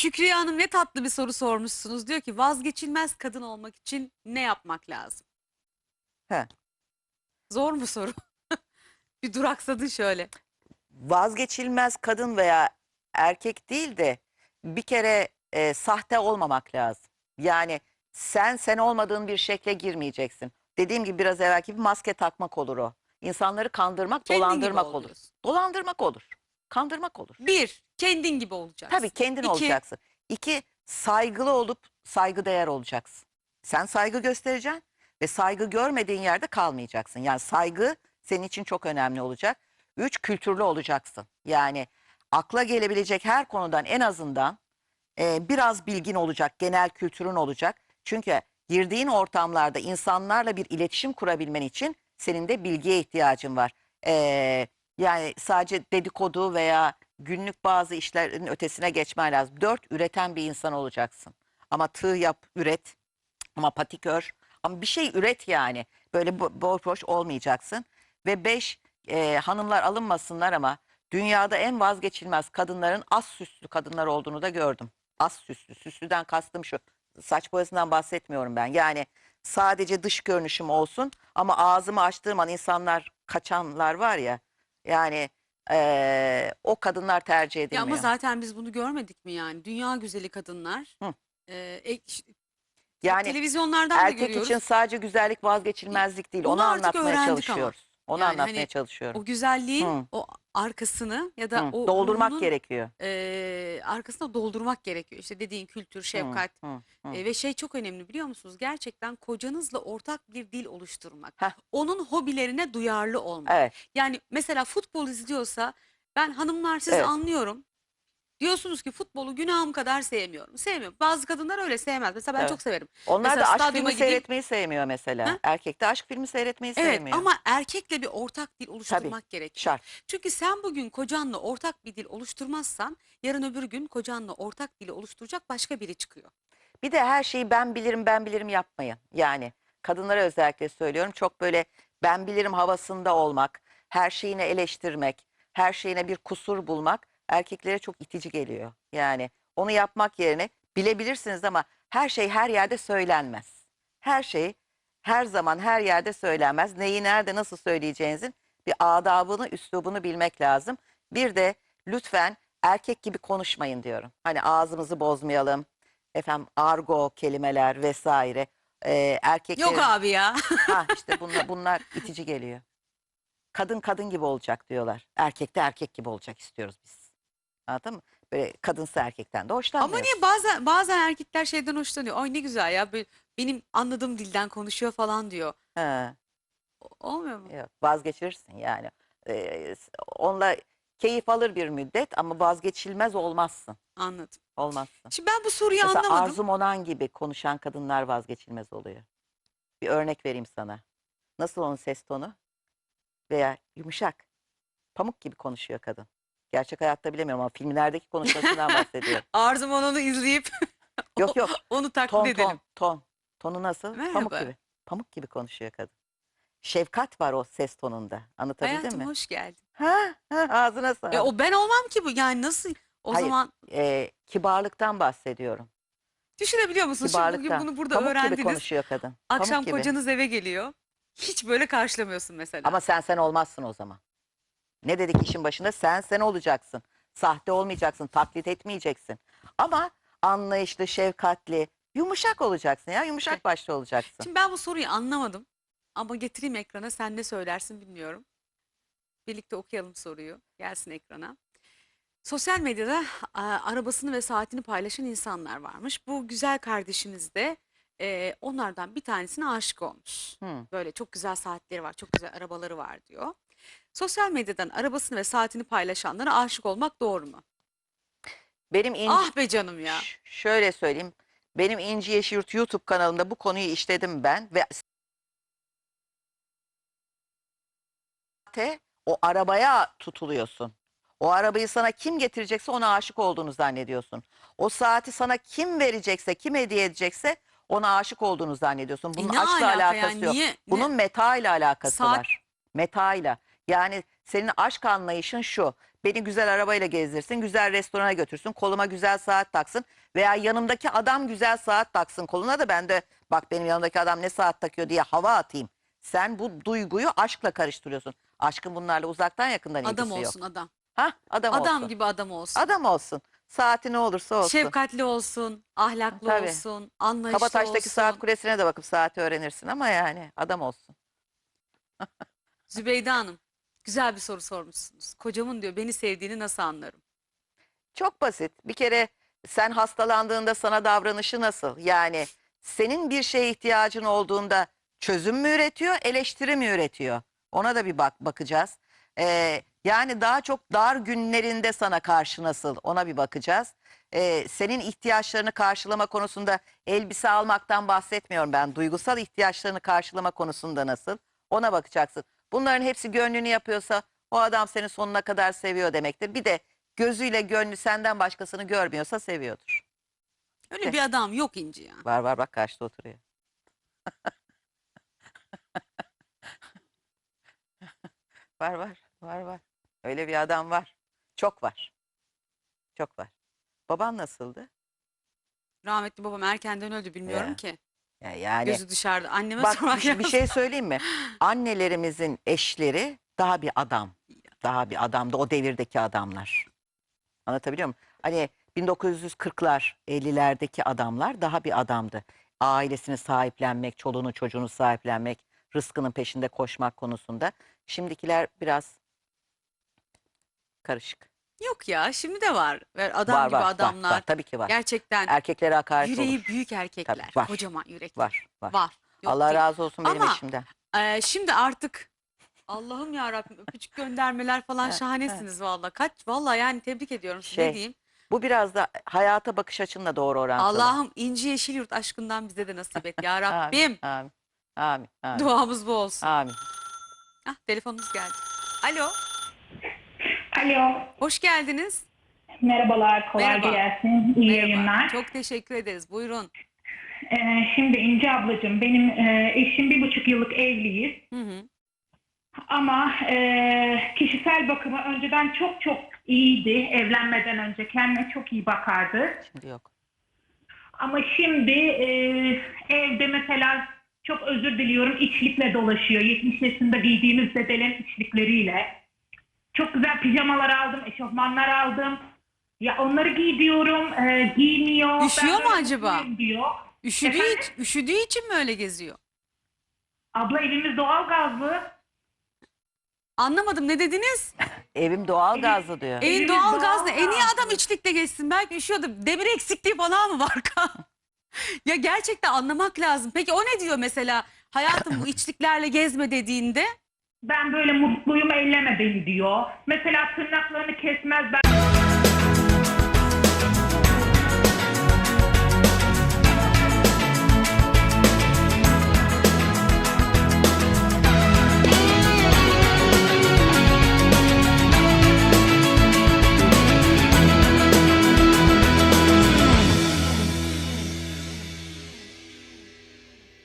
Şükriye Hanım ne tatlı bir soru sormuşsunuz. Diyor ki vazgeçilmez kadın olmak için ne yapmak lazım? He. Zor mu soru? bir duraksadın şöyle. Vazgeçilmez kadın veya erkek değil de bir kere e, sahte olmamak lazım. Yani sen sen olmadığın bir şekle girmeyeceksin. Dediğim gibi biraz evvelki bir maske takmak olur o. İnsanları kandırmak, Kendin gibi dolandırmak ol olur. Dolandırmak olur. Kandırmak olur. Bir, kendin gibi olacaksın. Tabii kendin İki, olacaksın. İki, saygılı olup saygıdeğer olacaksın. Sen saygı göstereceksin ve saygı görmediğin yerde kalmayacaksın. Yani saygı senin için çok önemli olacak. Üç, kültürlü olacaksın. Yani akla gelebilecek her konudan en azından e, biraz bilgin olacak, genel kültürün olacak. Çünkü girdiğin ortamlarda insanlarla bir iletişim kurabilmen için senin de bilgiye ihtiyacın var. E, yani sadece dedikodu veya günlük bazı işlerin ötesine geçmen lazım. Dört, üreten bir insan olacaksın. Ama tığ yap, üret. Ama patikör. Ama bir şey üret yani. Böyle bo- boş boş olmayacaksın. Ve beş, e, hanımlar alınmasınlar ama dünyada en vazgeçilmez kadınların az süslü kadınlar olduğunu da gördüm. Az süslü. Süslüden kastım şu. Saç boyasından bahsetmiyorum ben. Yani sadece dış görünüşüm olsun ama ağzımı açtığım an insanlar kaçanlar var ya. Yani eee, o kadınlar tercih Ya edilmiyor. ama zaten biz bunu görmedik mi yani? Dünya güzeli kadınlar. Hı. e, e, yani televizyonlardan da erkek görüyoruz. için sadece güzellik vazgeçilmezlik değil. Onu Onu, artık anlatmaya öğrendik ama. çalışıyoruz. Onu Yani anlatmaya hani çalışıyorum. O güzelliğin Hı. o arkasını ya da Hı, o Doldurmak ruhunun, gerekiyor. e, arkasına doldurmak gerekiyor. İşte dediğin kültür, şefkat. Hı, hı. E, ve şey çok önemli biliyor musunuz? Gerçekten kocanızla ortak bir dil oluşturmak. Heh. Onun hobilerine duyarlı olmak. Evet. Yani mesela futbol izliyorsa ben hanımlar sizi Evet. anlıyorum. Diyorsunuz ki futbolu günahım kadar sevmiyorum. Sevmiyorum. Bazı kadınlar öyle sevmez. Mesela ben Evet. çok severim. Onlar Mesela da aşk stadyuma filmi gideyim- seyretmeyi sevmiyor mesela. Ha? Erkek de aşk filmi seyretmeyi Evet sevmiyor. ama erkekle bir ortak dil oluşturmak gerekiyor. Şart. Çünkü sen bugün kocanla ortak bir dil oluşturmazsan yarın öbür gün kocanla ortak dili oluşturacak başka biri çıkıyor. Bir de her şeyi ben bilirim ben bilirim yapmayın. Yani kadınlara özellikle söylüyorum çok böyle ben bilirim havasında olmak, her şeyini eleştirmek, her şeyine bir kusur bulmak erkeklere çok itici geliyor. Yani onu yapmak yerine bilebilirsiniz ama her şey her yerde söylenmez. Her şey her zaman her yerde söylenmez. Neyi nerede nasıl söyleyeceğinizin bir adabını, üslubunu bilmek lazım. Bir de lütfen erkek gibi konuşmayın diyorum. Hani ağzımızı bozmayalım. Efendim argo kelimeler vesaire. Ee, erkeklerin... Yok abi ya. Ha işte bunlar, bunlar itici geliyor. Kadın kadın gibi olacak diyorlar. Erkek de erkek gibi olacak istiyoruz biz. Anladın mı? Böyle kadınsı erkekten de Ama hoşlanmıyoruz. niye bazen bazen erkekler şeyden hoşlanıyor. Ay ne güzel ya be- benim anladığım dilden konuşuyor falan diyor. O- Olmuyor mu? yok, vazgeçirirsin yani. Ee, onunla keyif alır bir müddet ama vazgeçilmez olmazsın. Anladım. Olmazsın. Şimdi ben bu soruyu Mesela anlamadım. Arzu Monan gibi konuşan kadınlar vazgeçilmez oluyor. Bir örnek vereyim sana. Nasıl onun ses tonu? Veya yumuşak. Pamuk gibi konuşuyor kadın. Gerçek hayatta bilemiyorum ama filmlerdeki konuşmasından bahsediyorum. Arzu Monon'u izleyip Yok yok. onu taklit Ton edelim. ton ton. Tonu nasıl? Pamuk Merhaba. gibi. Pamuk gibi konuşuyor kadın. Şefkat var o ses tonunda. Anlatabildim Hayatım mi? hoş geldin. Ha, ha, ağzına sağlık. E, o ben olmam ki bu. Yani nasıl o Hayır, zaman Ee, kibarlıktan bahsediyorum. düşünebiliyor musunuz? Şimdi bugün bunu burada Pamuk gibi öğrendiniz. konuşuyor kadın. Pamuk Akşam gibi. kocanız eve geliyor. Hiç böyle karşılamıyorsun mesela. Ama sen sen olmazsın o zaman. Ne dedik işin başında? Sen sen olacaksın. Sahte olmayacaksın, taklit etmeyeceksin. Ama anlayışlı, şefkatli, yumuşak olacaksın ya. Yumuşak başlı olacaksın. Şimdi ben bu soruyu anlamadım. Ama getireyim ekrana. Sen ne söylersin bilmiyorum. Birlikte okuyalım soruyu. Gelsin ekrana. Sosyal medyada a, arabasını ve saatini paylaşan insanlar varmış. Bu güzel kardeşimiz de e, onlardan bir tanesine aşık olmuş. Hı. Böyle çok güzel saatleri var, çok güzel arabaları var diyor. Sosyal medyadan arabasını ve saatini paylaşanlara aşık olmak doğru mu? Benim inci, Ah be canım ya. Ş- şöyle söyleyeyim. Benim İnci Yeşilyurt YouTube kanalımda bu konuyu işledim ben ve saate, o arabaya tutuluyorsun. O arabayı sana kim getirecekse ona aşık olduğunu zannediyorsun. O saati sana kim verecekse, kim hediye edecekse ona aşık olduğunu zannediyorsun. E Bunun ne aşkla alaka alakası yani? yok. Niye? Ne- Bunun meta ile alakası Saat- var. Meta ile. Yani senin aşk anlayışın şu. beni güzel arabayla gezdirsin, güzel restorana götürsün, koluma güzel saat taksın veya yanımdaki adam güzel saat taksın koluna da ben de bak benim yanımdaki adam ne saat takıyor diye hava atayım. Sen bu duyguyu aşkla karıştırıyorsun. Aşkın bunlarla uzaktan yakından ilgisi Adam yok. olsun adam. Ha, adam, Adam olsun. gibi adam olsun. Adam olsun. Saati ne olursa olsun. Şefkatli olsun, ahlaklı Tabii. olsun, anlayışlı Kabataş'taki olsun. saat kulesine de bakıp saati öğrenirsin ama yani adam olsun. Zübeyde Hanım, güzel bir soru sormuşsunuz. Kocamın diyor beni sevdiğini nasıl anlarım? Çok basit. Bir kere sen hastalandığında sana davranışı nasıl? Yani senin bir şeye ihtiyacın olduğunda çözüm mü üretiyor, eleştiri mi üretiyor? Ona da bir bak bakacağız. Ee, yani daha çok dar günlerinde sana karşı nasıl? Ona bir bakacağız. Ee, senin ihtiyaçlarını karşılama konusunda elbise almaktan bahsetmiyorum ben. Duygusal ihtiyaçlarını karşılama konusunda nasıl? Ona bakacaksın. Bunların hepsi gönlünü yapıyorsa o adam seni sonuna kadar seviyor demektir. Bir de gözüyle gönlü senden başkasını görmüyorsa seviyordur. Öyle bir adam yok İnci ya. Var var bak karşıda oturuyor. var var var var. Öyle bir adam var. Çok var. Çok var. Baban nasıldı? Rahmetli babam erkenden öldü bilmiyorum Ya. ki. Ya yani Gözü dışarıda. Anneme bak sormak bir, şey- bir lazım. şey söyleyeyim mi? Annelerimizin eşleri daha bir adam. Daha bir adamdı o devirdeki adamlar. Anlatabiliyor muyum? Hani 1940'lar, 50'lerdeki adamlar daha bir adamdı. Ailesini sahiplenmek, çoluğunu çocuğunu sahiplenmek, rızkının peşinde koşmak konusunda. Şimdikiler biraz karışık. Yok ya şimdi de var. Ve Adam var gibi var, var, adamlar. var, tabii ki var. Gerçekten Erkeklere hakaret yüreği olur. büyük erkekler. Tabii, var. Kocaman yürekli. Var, var. Var. Yok Allah değil. razı olsun benim Ama- eşimden. Ee, şimdi artık Allah'ım ya Rabbim öpücük göndermeler falan Evet, şahanesiniz valla. Kaç valla yani tebrik ediyorum size Şey, ne diyeyim. Bu biraz da hayata bakış açınla doğru orantılı. Allah'ım inci yeşil yurt aşkından bize de nasip et ya Rabbim. Amin, amin, amin, Duamız bu olsun. amin. Ah, telefonumuz geldi. Alo, Alo, hoş geldiniz. merhabalar, kolay Merhaba. gelsin, iyi Merhaba. yayınlar. Çok teşekkür ederiz. Buyurun. Ee, şimdi İnce ablacığım, benim e, eşim bir buçuk yıllık evliyiz. Hı hı. Ama e, kişisel bakımı önceden çok çok iyiydi, evlenmeden önce kendine çok iyi bakardı. Şimdi yok. Ama şimdi e, evde mesela çok özür diliyorum içlikle dolaşıyor. 70 yaşında giydiğimiz bedelen içlikleriyle. Çok güzel pijamalar aldım, eşofmanlar aldım. Ya onları giy diyorum, e, giymiyor. Ben Üşüyor mu böyle acaba? mutluyum Diyor. Üşüdüğü, Efendim? için, üşüdüğü için mi öyle geziyor? Abla evimiz doğal gazlı. Anlamadım ne dediniz? Evim doğal gazlı diyor. Evin Evimiz doğal gazlı. doğal En iyi adam gazlı. içlikle geçsin. Belki üşüyordu. Demir eksikliği falan mı var? ya gerçekten anlamak lazım. Peki o ne diyor mesela? Hayatım bu içliklerle gezme dediğinde Ben böyle mutluyum elleme diyor. Mesela tırnaklarını kesmez ben